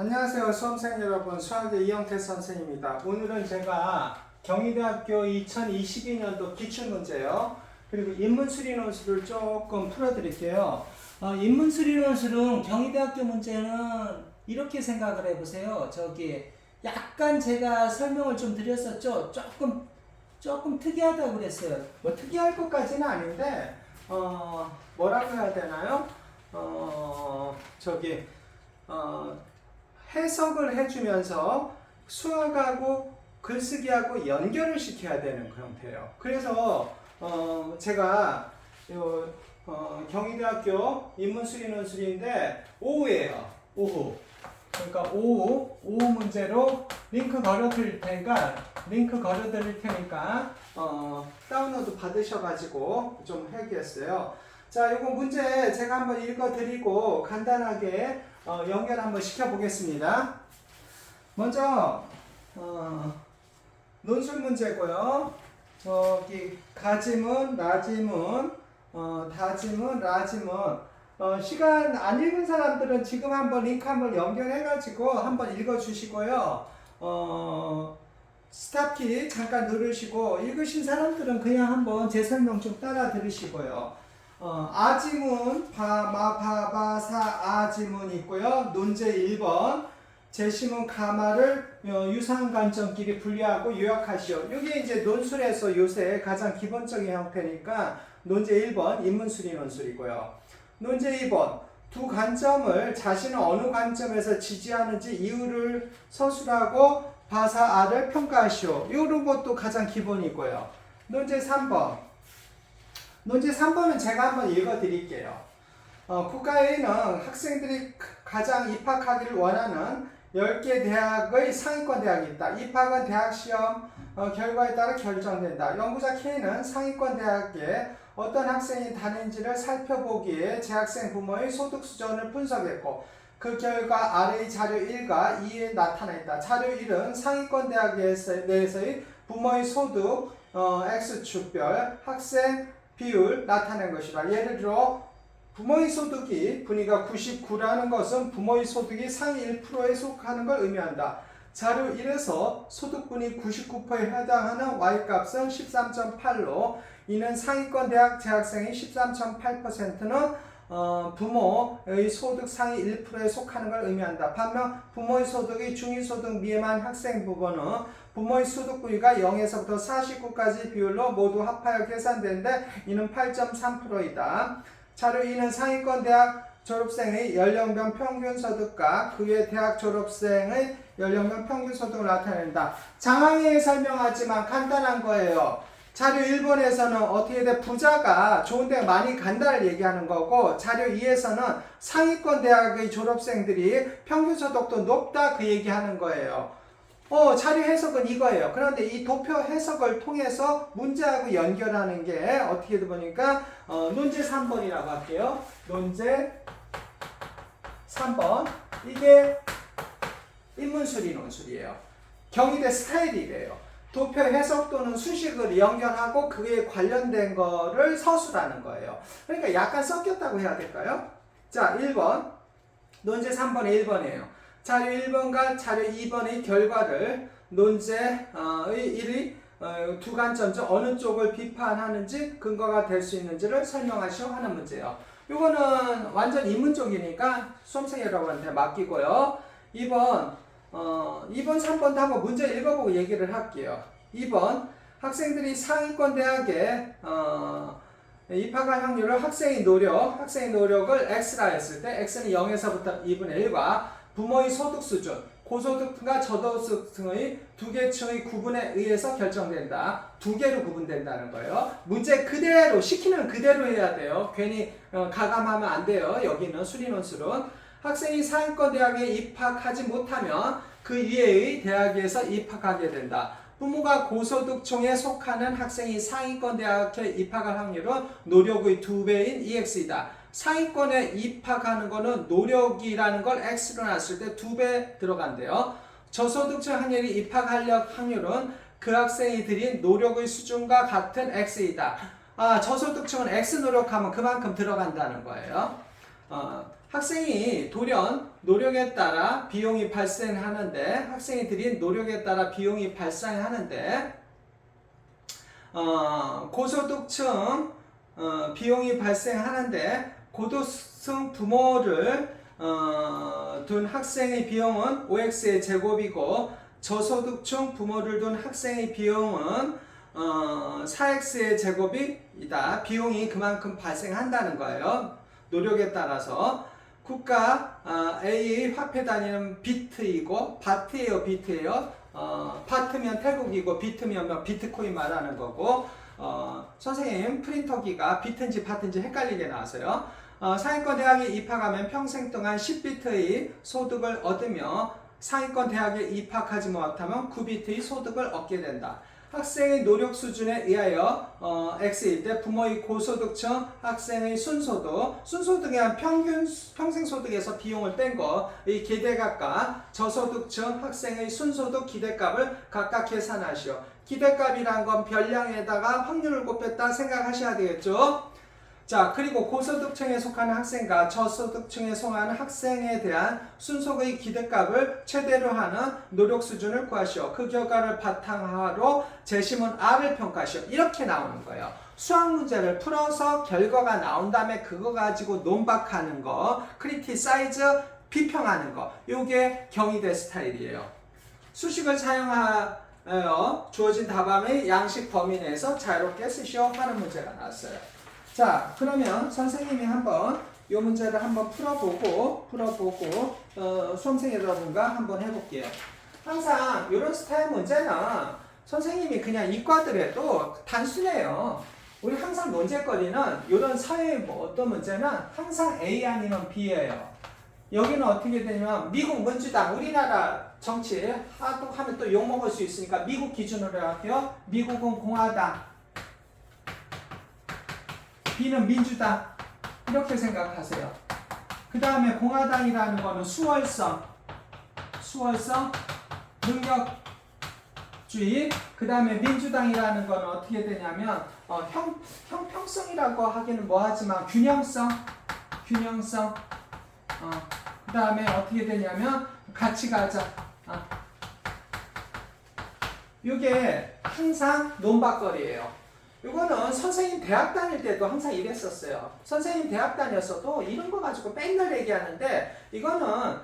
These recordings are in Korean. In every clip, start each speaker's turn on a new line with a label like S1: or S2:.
S1: 안녕하세요 수험생 여러분. 수학의 이영태 선생입니다. 오늘은 제가 경희대학교 2022년도 기출문제요. 그리고 인문수리 논술을 조금 풀어드릴게요. 어, 인문수리 논술은 경희대학교 문제는 이렇게 생각을 해보세요. 저기 약간 제가 설명을 좀 드렸었죠? 조금 조금 특이하다고 그랬어요. 뭐 특이할 것까지는 아닌데 어 뭐라고 해야 되나요? 어 저기 어 해석을 해주면서 수학하고 글쓰기하고 연결을 시켜야 되는 그 형태예요. 그래서 어 제가 요 어, 경희대학교 인문수리 논술인데 오후예요. 오후. 그러니까 오후 오후 문제로 링크 걸어드릴 테니까 링크 걸어드릴 테니까 어, 다운로드 받으셔가지고 좀 해야겠어요. 자, 이거 문제 제가 한번 읽어드리고 간단하게 어, 연결 한번 시켜보겠습니다. 먼저 어, 논술 문제고요. 저기 가지문, 라지문, 어, 다지문, 라지문. 어, 시간 안 읽은 사람들은 지금 한번 링크 한번 연결해가지고 한번 읽어주시고요. 어, 스탑키 잠깐 누르시고 읽으신 사람들은 그냥 한번 제 설명 좀 따라 들으시고요. 어, 아지문, 바, 마, 바, 바, 사, 아지문 있고요. 논제 1번. 제시문, 가마를 어, 유사한 관점끼리 분리하고 요약하시오. 이게 이제 논술에서 요새 가장 기본적인 형태니까 논제 1번 인문수리 논술이고요. 논제 2번. 두 관점을 자신은 어느 관점에서 지지하는지 이유를 서술하고 바사 R을 평가하시오. 이런 것도 가장 기본이고요. 논제 3번. 논제 3번은 제가 한번 읽어 드릴게요. 어, 국가에는 학생들이 가장 입학하기를 원하는 10개 대학의 상위권 대학이 있다. 입학은 대학 시험 어, 결과에 따라 결정된다. 연구자 K는 상위권 대학에 어떤 학생이 다니는지를 살펴보기에 재학생 부모의 소득 수준을 분석했고 그 결과 아래의 자료 1과 2에 나타나 있다. 자료 1은 상위권 대학 내에서의 부모의 소득 어, X축별 학생 비율 나타낸 것이다. 예를 들어 부모의 소득이 분위가 99라는 것은 부모의 소득이 상위 1%에 속하는 걸 의미한다. 자료 1에서 소득분이 99%에 해당하는 Y값은 13.8로 이는 상위권 대학 재학생의 13.8%는 어, 부모의 소득 상위 1%에 속하는 걸 의미한다. 반면 부모의 소득이 중위소득 미만 학생 부분은 부모의 소득 부위가 0에서부터 49까지 비율로 모두 합하여 계산되는데 이는 8.3%이다. 자료 2는 상위권 대학 졸업생의 연령별 평균 소득과 그 외 대학 졸업생의 연령별 평균 소득을 나타낸다. 장황하게 설명하지만 간단한 거예요. 자료 1번에서는 어떻게 돼? 부자가 좋은 데 많이 간다를 얘기하는 거고 자료 2에서는 상위권 대학의 졸업생들이 평균 소득도 높다 그 얘기하는 거예요. 어, 자료 해석은 이거예요. 그런데 이 도표 해석을 통해서 문제하고 연결하는 게 어떻게 보니까 어, 논제 3번이라고 할게요. 논제 3번. 이게 인문수리 논술이에요. 경희대 스타일이래요. 도표 해석 또는 수식을 연결하고 그에 관련된 거를 서술하는 거예요. 그러니까 약간 섞였다고 해야 될까요? 자, 1번. 논제 3번의 1번이에요. 자료 1번과 자료 2번의 결과를 논제의 1위 어, 두 관점 중 어느 쪽을 비판하는지 근거가 될 수 있는지를 설명하시오 하는 문제예요. 이거는 완전 인문적이니까 수험생 여러분한테 맡기고요. 2번 어, 2번, 3번도 한번 문제 읽어보고 얘기를 할게요. 2번 학생들이 상위권 대학에 어, 입학할 확률을 학생의 노력, 학생의 노력을 x라 했을 때 x는 0에서부터 2분의 1과 부모의 소득 수준, 고소득과 저소득층의 두 계층의 구분에 의해서 결정된다. 두 개로 구분된다는 거예요. 문제 그대로 시키는 그대로 해야 돼요. 괜히 어, 가감하면 안 돼요. 여기는 수리논술은 학생이 상위권 대학에 입학하지 못하면 그 위에의 대학에서 입학하게 된다. 부모가 고소득층에 속하는 학생이 상위권 대학에 입학할 확률은 노력의 두 배인 EX이다. 상위권에 입학하는 거는 노력이라는 걸 X로 놨을 때 두 배 들어간대요. 저소득층 학년이 입학할 확률은 그 학생이 들인 노력의 수준과 같은 X이다. 아, 저소득층은 X 노력하면 그만큼 들어간다는 거예요. 어, 학생이 돌연 노력에 따라 비용이 발생하는데 학생이 들인 노력에 따라 비용이 발생하는데 어, 고소득층 어, 비용이 발생하는데 고도층 부모를 어, 둔 학생의 비용은 OX의 제곱이고 저소득층 부모를 둔 학생의 비용은 어, 4X의 제곱이다. 비용이 그만큼 발생한다는 거예요. 노력에 따라서 국가 어, A 화폐 단위는 비트이고 바트예요, 비트예요. 어, 바트면 태국이고 비트면 뭐 비트코인 말하는 거고 어, 선생님 프린터기가 비트인지 바트인지 헷갈리게 나왔어요. 어, 상위권 대학에 입학하면 평생 동안 10비트의 소득을 얻으며 상위권 대학에 입학하지 못하면 9비트의 소득을 얻게 된다. 학생의 노력 수준에 의하여 어, X일 때 부모의 고소득층 학생의 순소득 순소득에 한 평균 수- 평생 소득에서 비용을 뺀 거 이 기대값과 저소득층 학생의 순소득 기대값을 각각 계산하시오. 기대값이란 건 별량에다가 확률을 곱했다 생각하셔야 되겠죠. 자, 그리고 고소득층에 속하는 학생과 저소득층에 속하는 학생에 대한 순속의 기대값을 최대로 하는 노력 수준을 구하시오. 그 결과를 바탕으로 재심은 R을 평가하시오. 이렇게 나오는 거예요. 수학 문제를 풀어서 결과가 나온 다음에 그거 가지고 논박하는 거, 크리티사이즈 비평하는 거. 요게 경희대 스타일이에요. 수식을 사용하여 주어진 답안의 양식 범위 내에서 자유롭게 쓰시오 하는 문제가 나왔어요. 자, 그러면 선생님이 한번 이 문제를 한번 풀어보고 풀어보고 어, 수험생 여러분과 한번 해볼게요. 항상 이런 스타일 문제는 선생님이 그냥 이과들에도 단순해요. 우리 항상 논제거리는 이런 사회 뭐 어떤 문제는 항상 A 아니면 B예요. 여기는 어떻게 되냐면 미국 민주당 우리나라 정치 하도 하면 또 욕 먹을 수 있으니까 미국 기준으로 할게요. 미국은 공화당, B는 민주당 이렇게 생각하세요. 그 다음에 공화당이라는 거는 수월성, 수월성, 능력주의. 그 다음에 민주당이라는 거는 어떻게 되냐면 어, 형 형평성이라고 하기는 뭐하지만 균형성, 균형성. 어, 그 다음에 어떻게 되냐면 같이 가자. 어. 이게 항상 논박거리예요. 이거는 선생님 대학 다닐 때도 항상 이랬었어요. 선생님 대학 다녔어도 이런 거 가지고 맨날 얘기하는데 이거는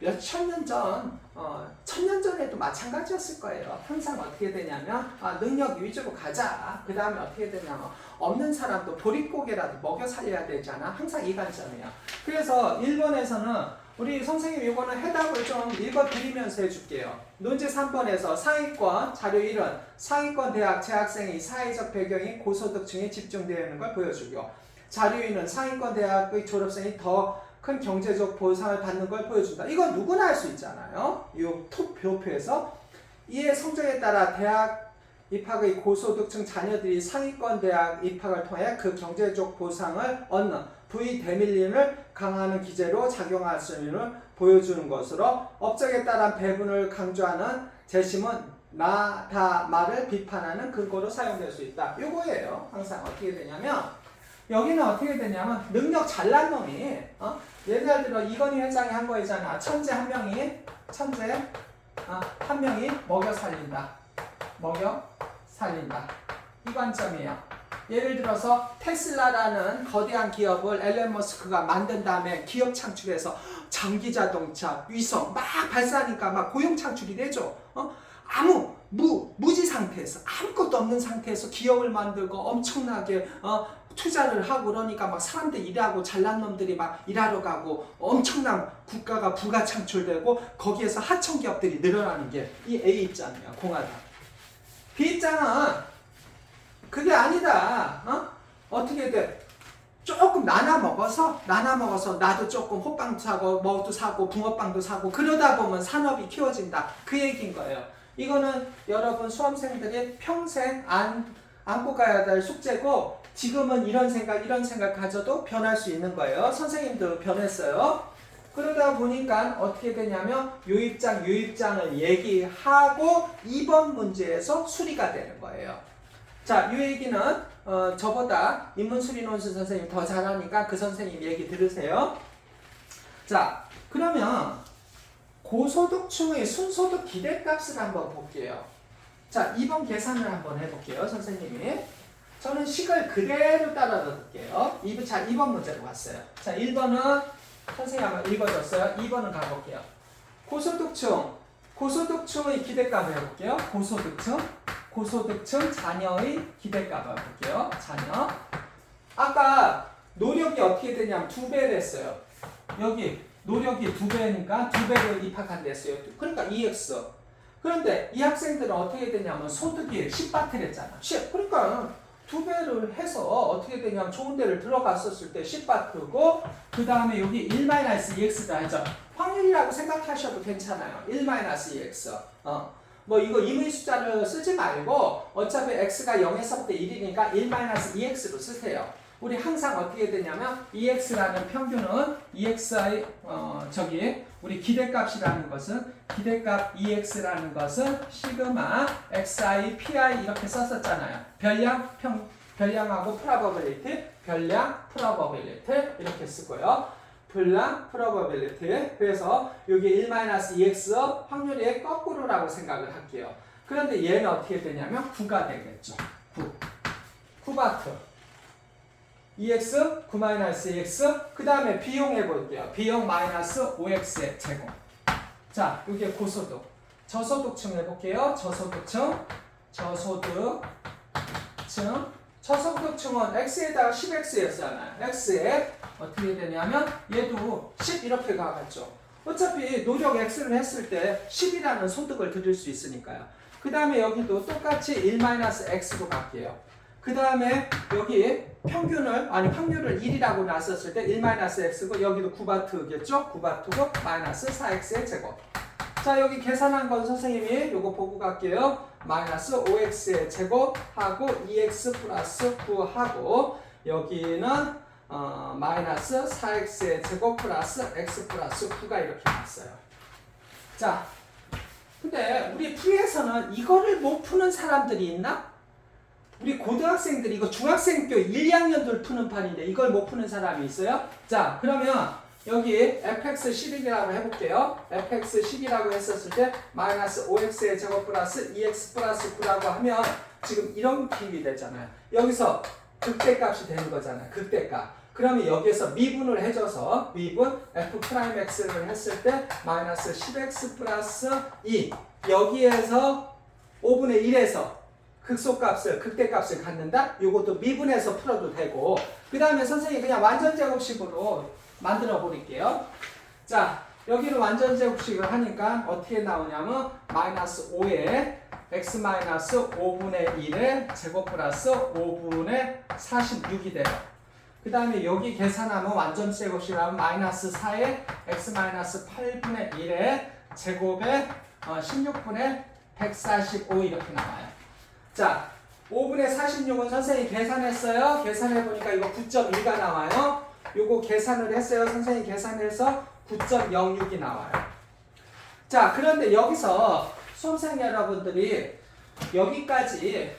S1: 몇 천 년 전, 어, 천년 전에도 마찬가지였을 거예요. 항상 어떻게 되냐면 아, 능력 위주로 가자. 그 다음에 어떻게 되냐면 없는 사람도 보릿고개라도 먹여 살려야 되잖아. 항상 이 관점이야. 그래서 일본에서는 우리 선생님 이거는 해답을 좀 읽어드리면서 해줄게요. 논제 3번에서 상위권 자료 1은 상위권 대학 재학생의 사회적 배경이 고소득층에 집중되어 있는 걸 보여주고 자료 2는 상위권 대학의 졸업생이 더 큰 경제적 보상을 받는 걸 보여준다. 이건 누구나 할 수 있잖아요. 이톱 표표에서 이의 성적에 따라 대학 입학의 고소득층 자녀들이 상위권 대학 입학을 통해 그 경제적 보상을 얻는 부의 대밀림을 강화하는 기제로 작용할 수 있는 보여주는 것으로 업적에 따른 배분을 강조하는 재심은 나, 다, 말을 비판하는 근거로 사용될 수 있다. 요거예요. 항상 어떻게 되냐면 여기는 어떻게 되냐면 능력 잘난 놈이 어? 예를 들어 이건희 회장이 한 거이잖아. 천재 한 명이 천재 어, 한 명이 먹여 살린다. 먹여 살린다. 이 관점이에요. 예를 들어서 테슬라라는 거대한 기업을 앨런 머스크가 만든 다음에 기업 창출해서 전기 자동차, 위성 막 발사하니까 막 고용 창출이 되죠. 어? 아무 무 무지 상태에서 아무것도 없는 상태에서 기업을 만들고 엄청나게 어, 투자를 하고 그러니까 막 사람들 일하고 잘난 놈들이 막 일하러 가고 엄청난 국가가 부가 창출되고 거기에서 하청 기업들이 늘어나는 게 이 A 입장이야 공화당. B 입장은 그게 아니다. 어? 어떻게 돼? 조금 나눠 먹어서 나눠 먹어서 나도 조금 호빵도 사고 뭐도 사고 붕어빵도 사고 그러다 보면 산업이 키워진다. 그 얘기인 거예요. 이거는 여러분 수험생들이 평생 안 안고 가야 될 숙제고 지금은 이런 생각 이런 생각 가져도 변할 수 있는 거예요. 선생님도 변했어요. 그러다 보니까 어떻게 되냐면 요 입장 요 입장을 얘기하고 2번 문제에서 수리가 되는 거예요. 자, 이 얘기는 어, 저보다 인문수리 논술 선생님 더 잘하니까 그 선생님 얘기 들으세요. 자, 그러면 고소득층의 순소득 기대값을 한번 볼게요. 자, 2번 계산을 한번 해볼게요, 선생님이. 저는 식을 그대로 따라 넣을게요. 2번, 자, 2번 문제로 갔어요. 자, 1번은 선생님 한번 읽어줬어요. 2번은 가볼게요. 고소득층, 고소득층의 기대값을 해볼게요. 고소득층, 고소득층 자녀의 기대값을 볼게요. 자녀. 아까 노력이 어떻게 되냐면 두 배를 했어요. 여기 노력이 두 배니까 두 배를 입학한다 했어요. 그러니까 2x. 그런데 이 학생들은 어떻게 되냐면 소득이 10바트를 했잖아. 10. 그러니까 두 배를 해서 어떻게 되냐면 좋은 데를 들어갔었을 때 10바트고 그 다음에 여기 1-2x가 하죠. 확률이라고 생각하셔도 괜찮아요. 1-2x. 어. 뭐 이거 임의 숫자를 쓰지 말고 어차피 x가 0에서부터 1이니까 1-2x로 쓰세요. 우리 항상 어떻게 되냐면 EX라는 평균은 EXI 어 저기 우리 기대값이라는 것은 기대값 EX라는 것은 시그마 XI PI 이렇게 썼었잖아요. 별량 평 별량하고 프로버빌리티 별량 프로버빌리티 이렇게 쓰고요. 불량 프로버빌리티 그래서 여기 1-2x 확률이 거꾸로라고 생각을 할게요. 그런데 얘는 어떻게 되냐면 9가 되겠죠. 9. 9바트. EX 9 마이너스 EX 그 다음에 비용 해볼게요. 비용 마이너스 5X의 제곱. 자, 이게 고소득. 저소득층 해볼게요. 저소득층. 저소득층. 저소득층은 X에다가 10X였잖아요. X에 어떻게 되냐면 얘도 10 이렇게 가겠죠. 어차피 노력 X를 했을 때 10이라는 소득을 드릴 수 있으니까요. 그 다음에 여기도 똑같이 1-X로 갈게요. 그 다음에 여기 평균을 아니 확률을 1이라고 놨었을 때 1-x고 여기도 9바트겠죠? 9바트고 마이너스 4x의 제곱. 자 여기 계산한 건 선생님이 요거 보고 갈게요. 마이너스 5x의 제곱하고 2x 플러스 9하고 여기는 어, 마이너스 4x의 제곱 플러스 x 플러스 9가 이렇게 났어요. 자 근데 우리 풀이에서는 이거를 못 푸는 사람들이 있나? 우리 고등학생들이 이거 중학생교 1, 2학년들 푸는 판인데 이걸 못 푸는 사람이 있어요? 자, 그러면 여기 fx 10이라고 해볼게요. fx 10이라고 했었을 때 마이너스 5x의 제곱 플러스 2x 플러스 9라고 하면 지금 이런 비율이 되잖아요. 여기서 극대값이 되는 거잖아요. 극대값. 그러면 여기에서 미분을 해줘서 미분 f 프라임 x를 했을 때 마이너스 10x 플러스 2 여기에서 5분의 1에서 극소값을 극대값을 갖는다. 이것도 미분해서 풀어도 되고 그 다음에 선생님 그냥 완전 제곱식으로 만들어 버릴게요. 자 여기를 완전 제곱식을 하니까 어떻게 나오냐면 마이너스 5에 x 마이너스 5분의 1에 제곱 플러스 5분의 46이 돼요. 그 다음에 여기 계산하면 완전 제곱식을 하면 마이너스 4에 x 마이너스 8분의 1에 제곱에 어, 16분의 145 이렇게 나와요. 자, 5분의 46은 선생님이 계산했어요. 계산해보니까 이거 9.1가 나와요. 요거 계산을 했어요. 선생님이 계산해서 9.06이 나와요. 자, 그런데 여기서 수험생 여러분들이 여기까지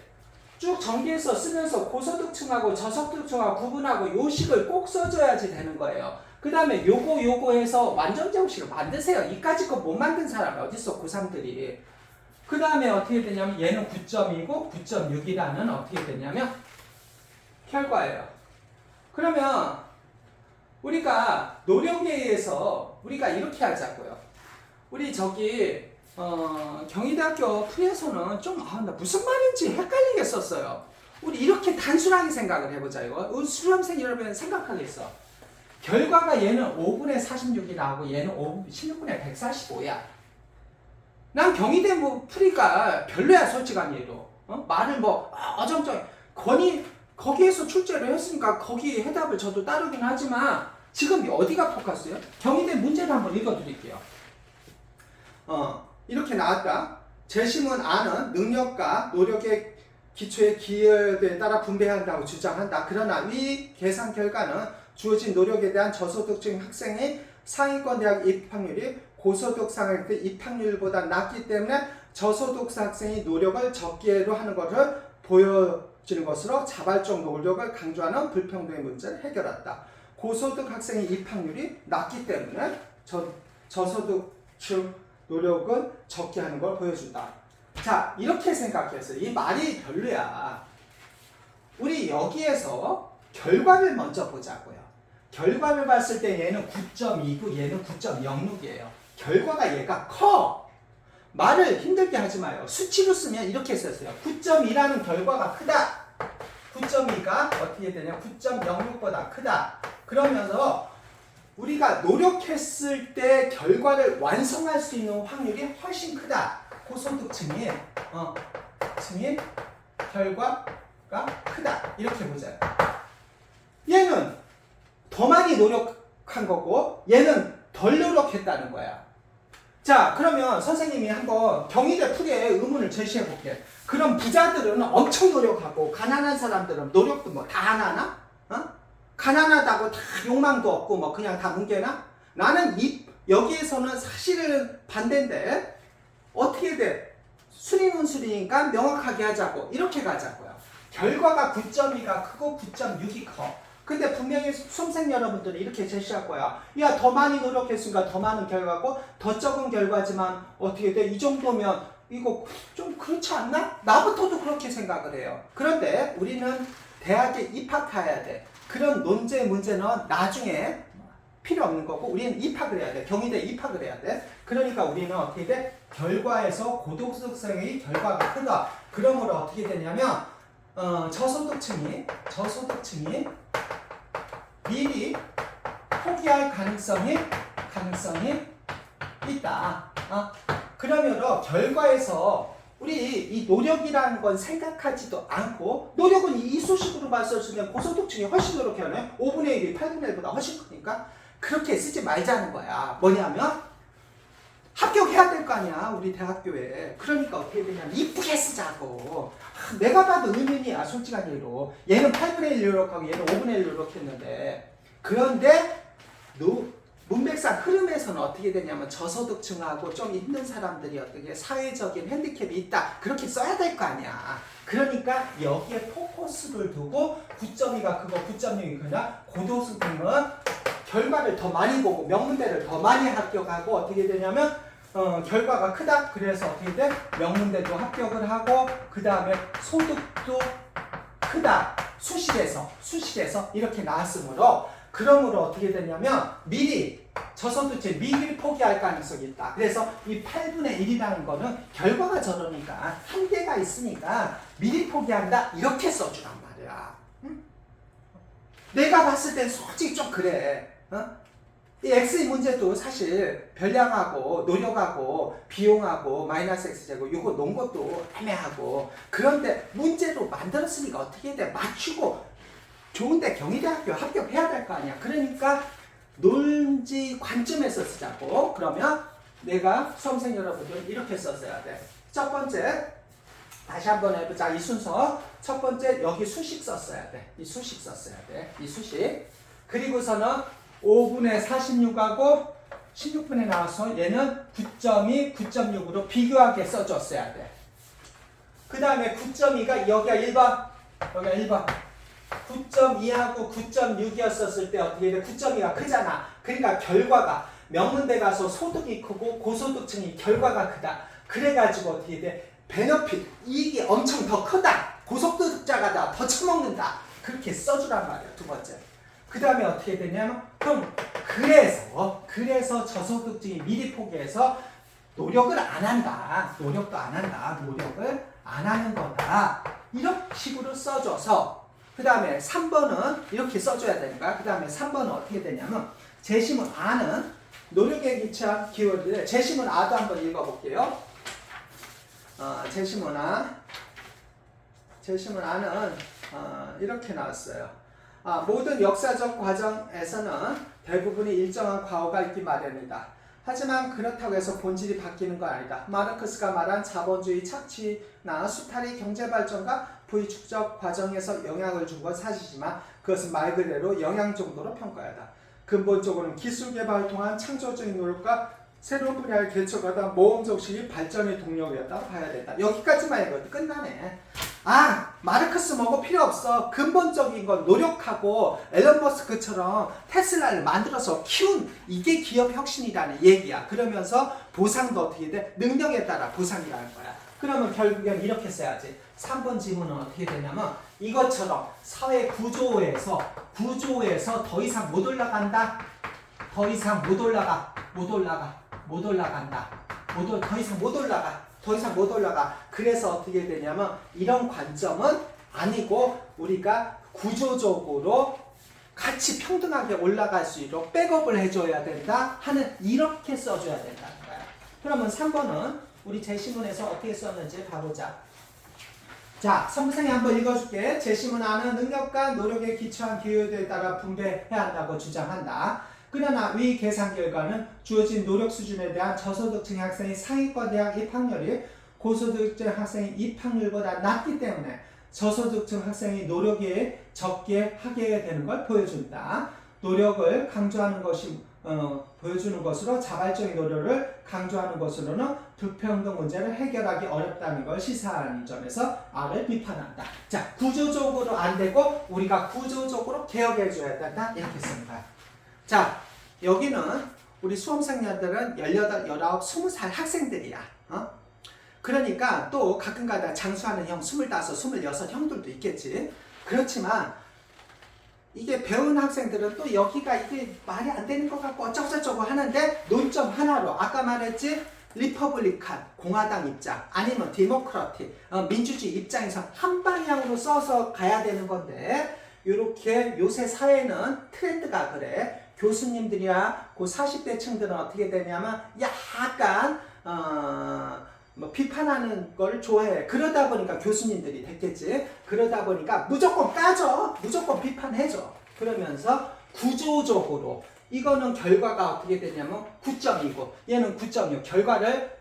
S1: 쭉 전개해서 쓰면서 고소득층하고 저소득층하고 구분하고 요식을 꼭 써줘야지 되는 거예요. 그 다음에 요거 요거 해서 완전 제곱식을 만드세요. 이까지 거 못 만든 사람이 어딨어, 고3들이. 그 다음에 어떻게 되냐면 얘는 9.2고 9.6이라는 어떻게 되냐면 결과예요. 그러면 우리가 노력에 의해서 우리가 이렇게 하자고요. 우리 저기 어, 경희대학교 풀이에서는 좀 아, 나 무슨 말인지 헷갈리게 썼어요. 우리 이렇게 단순하게 생각을 해보자 이거. 우리 수험생 여러분 생각하겠어. 결과가 얘는 5분의 46이 나오고 얘는 5, 16분의 145야. 난 경희대 뭐 풀이가 별로야 솔직한 얘도 어? 말을 뭐 아, 어정쩡 거니 거기에서 출제를 했으니까 거기 해답을 저도 따르긴 하지만 지금 어디가 포커스요? 경희대 문제를 한번 읽어드릴게요. 어 이렇게 나왔다. 재심은 아는 능력과 노력의 기초의 기여에 따라 분배한다고 주장한다. 그러나 위 계산 결과는 주어진 노력에 대한 저소득층 학생의 상위권 대학 입학률이 고소득 상할 때 입학률보다 낮기 때문에 저소득 학생이 노력을 적게로 하는 것을 이루어지는 것으로 자발적 노력을 강조하는 불평등의 문제를 해결한다. 고소득 학생의 입학률이 낮기 때문에 저, 저소득층 노력은 적게 하는 걸 보여준다. 자, 이렇게 생각했어요. 이 말이 별로야. 우리 여기에서 결과를 먼저 보자고요. 결과를 봤을 때 얘는 9.2고 얘는 9.06이에요. 결과가 얘가 커. 말을 힘들게 하지 마요. 수치로 쓰면 이렇게 썼어요. 9.2라는 결과가 크다. 9.2가 어떻게 되냐? 9.06보다 크다. 그러면서 우리가 노력했을 때 결과를 완성할 수 있는 확률이 훨씬 크다. 고소득층이 어, 층이 결과가 크다. 이렇게 보자요. 얘는 더 많이 노력한 거고 얘는 덜 노력했다는 거야. 자, 그러면 선생님이 한번 경희대 풀이에 의문을 제시해 볼게. 그럼 부자들은 엄청 노력하고 가난한 사람들은 노력도 뭐다안 하나? 어? 가난하다고 다 욕망도 없고 뭐 그냥 다 뭉개나? 나는 이 여기에서는 사실은 반대인데 어떻게 돼? 수리는 수리니까 명확하게 하자고 이렇게 가자고요. 결과가 9.2가 크고 9.6이 커. 근데 분명히 수험생 여러분들이 이렇게 제시할 거야. 야, 더 많이 노력했으니까 더 많은 결과고, 더 적은 결과지만 어떻게 돼? 이 정도면 이거 좀 그렇지 않나? 나부터도 그렇게 생각을 해요. 그런데 우리는 대학에 입학해야 돼. 그런 논제 문제는 나중에 필요 없는 거고, 우리는 입학을 해야 돼. 경희대 입학을 해야 돼. 그러니까 우리는 어떻게 돼? 결과에서 고도소득생의 결과가 크다. 그러므로 어떻게 되냐면, 어, 저소득층이, 저소득층이 미리 포기할 가능성이 가능성이 있다. 어? 그러므로 결과에서 우리 이 노력이라는 건 생각하지도 않고 노력은 이 수식으로 봤었으면 고소득층이 훨씬 노력해요. 5분의 1이 8분의 1보다 훨씬 크니까. 그렇게 쓰지 말자는 거야. 뭐냐면 합격해야 될 거 아니야 우리 대학교에. 그러니까 어떻게 되냐면 이쁘게 쓰자고. 아, 내가 봐도 의문이야 솔직한 얘기로. 얘는 8분의 1 노력하고 얘는 5분의 1 노력했는데. 그런데 노, 문백상 흐름에서는 어떻게 되냐면 저소득층하고 좀 힘든 사람들이 어떻게 사회적인 핸디캡이 있다. 그렇게 써야 될 거 아니야. 그러니까 여기에 포커스를 두고 9.2가 그거 9.6이 그냥 고도수등은 결과를 더 많이 보고 명문대를 더 많이 합격하고 어떻게 되냐면 어, 결과가 크다. 그래서 어떻게 돼? 명문대도 합격을 하고 그 다음에 소득도 크다. 수식에서 수식에서 이렇게 나왔으므로 그러므로 어떻게 되냐면 미리 저소득층 미리 포기할 가능성이 있다. 그래서 이 8분의 1이라는 거는 결과가 저러니까 한계가 있으니까 미리 포기한다 이렇게 써주란 말이야. 응? 내가 봤을 땐 솔직히 좀 그래. 어? 이 X 문제도 사실 별량하고 노력하고 비용하고 마이너스 X제곱 요거 놓은 것도 애매하고 그런데 문제로 만들었으니까 어떻게 돼? 맞추고 좋은데 경희대학교 합격해야 될 거 아니야. 그러니까 논지 관점에서 쓰자고. 그러면 내가 수험생 여러분들 이렇게 썼어야 돼. 첫 번째 다시 한번 해보자. 이 순서 첫 번째 여기 수식 썼어야 돼. 이 수식 썼어야 돼. 이 수식. 그리고서는 5분의 46하고 16분에 나와서 얘는 9.2, 9.6으로 비교하게 써줬어야 돼. 그 다음에 9.2가 여기가 1번, 여기가 1번. 9.2하고 9.6이었었을 때 어떻게 돼? 9.2가 크잖아. 그러니까 결과가 명문대 가서 소득이 크고 고소득층이 결과가 크다. 그래가지고 어떻게 돼? 베너핏, 이익이 엄청 더 크다. 고소득자가 다더 처먹는다. 그렇게 써주란 말이야, 두 번째. 그 다음에 어떻게 되냐면, 그럼 그래서, 그래서 저소득층이 미리 포기해서 노력을 안 한다. 노력도 안 한다. 노력을 안 하는 거다. 이런 식으로 써줘서, 그 다음에 3번은 이렇게 써줘야 되니까, 그 다음에 3번은 어떻게 되냐면, 재심은 아는 노력에 기초한 키워드를, 재심은 아도 한번 읽어볼게요. 어, 재심은 아, 재심은 아는 어, 이렇게 나왔어요. 아, 모든 역사적 과정에서는 대부분이 일정한 과오가 있기 마련이다. 하지만 그렇다고 해서 본질이 바뀌는 건 아니다. 마르크스가 말한 자본주의 착취나 수탈이 경제 발전과 부의 축적 과정에서 영향을 준 건 사실이지만 그것은 말 그대로 영향 정도로 평가하다. 근본적으로는 기술 개발을 통한 창조적인 노력과 새로운 분야를 개척하다 모험 정신이 발전의 동력이었다고 봐야 된다. 여기까지만 해도 끝나네. 아 마르크스 뭐고 필요 없어 근본적인 건 노력하고 앨런 머스크처럼 테슬라를 만들어서 키운 이게 기업 혁신이라는 얘기야 그러면서 보상도 어떻게 돼 능력에 따라 보상이라는 거야 그러면 결국엔 이렇게 써야지. 3번 지문은 어떻게 되냐면 이것처럼 사회 구조에서 구조에서 더 이상 못 올라간다. 더 이상 못 올라가 못 올라가 못 올라간다. 못 올, 더 이상 못 올라가 더 이상 못 올라가. 그래서 어떻게 되냐면 이런 관점은 아니고 우리가 구조적으로 같이 평등하게 올라갈 수 있도록 백업을 해줘야 된다 하는 이렇게 써줘야 된다는 거야. 그러면 3번은 우리 제시문에서 어떻게 썼는지 봐보자 자, 선생이 한번 읽어줄게. 제시문 안은 능력과 노력에 기초한 기여도에 따라 분배해야 한다고 주장한다. 그러나 위 계산 결과는 주어진 노력 수준에 대한 저소득층 학생의 상위권 대학 입학률이 고소득층 학생의 입학률보다 낮기 때문에 저소득층 학생이 노력이 적게 하게 되는 걸 보여준다. 노력을 강조하는 것이 어, 보여주는 것으로 자발적인 노력을 강조하는 것으로는 불평등 문제를 해결하기 어렵다는 걸 시사하는 점에서 R을 비판한다. 자, 구조적으로 안 되고 우리가 구조적으로 개혁해 줘야 된다. 이렇게 거야. 자, 여기는 우리 수험생들은 18, 19, 20살 학생들이야. 어? 그러니까 또 가끔가다 장수하는 형 25, 26 형들도 있겠지. 그렇지만 이게 배운 학생들은 또 여기가 이게 말이 안 되는 것 같고 어쩌고저쩌고 하는데 논점 하나로 아까 말했지? 리퍼블리칸 공화당 입장 아니면 디모크라틱 어, 민주주의 입장에서 한 방향으로 써서 가야 되는 건데 이렇게 요새 사회는 트렌드가 그래. 교수님들이야 그 40대 층들은 어떻게 되냐면 약간 어, 뭐 비판하는 걸 좋아해. 그러다 보니까 교수님들이 됐겠지. 그러다 보니까 무조건 까줘. 무조건 비판해줘. 그러면서 구조적으로 이거는 결과가 어떻게 되냐면 9점이고 얘는 9점이고 결과를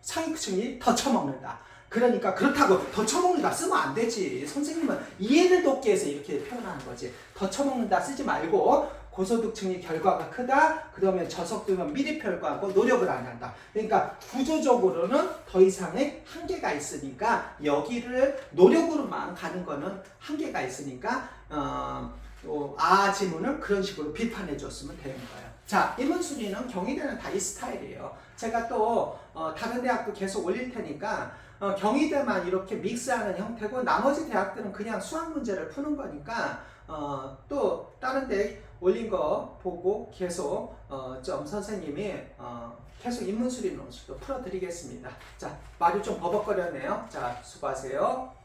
S1: 상위층이 더 처먹는다. 그러니까 그렇다고 더 처먹는다 쓰면 안 되지. 선생님은 이해를 돕기 위해서 이렇게 표현하는 거지. 더 처먹는다 쓰지 말고 고소득층이 결과가 크다. 그러면 저속도면 미리 평가하고 노력을 안 한다. 그러니까 구조적으로는 더 이상의 한계가 있으니까 여기를 노력으로만 가는 거는 한계가 있으니까 어, 또아 지문을 그런 식으로 비판해 줬으면 되는 거예요. 자, 이문 순위는 경희대는 다 이 스타일이에요. 제가 또 어, 다른 대학도 계속 올릴 테니까 어, 경희대만 이렇게 믹스하는 형태고 나머지 대학들은 그냥 수학 문제를 푸는 거니까 어, 또 다른 데 올린 거 보고 계속 어, 좀 선생님이 어, 계속 인문수리 논술도 풀어드리겠습니다. 자, 말이 좀 버벅거렸네요. 자, 수고하세요.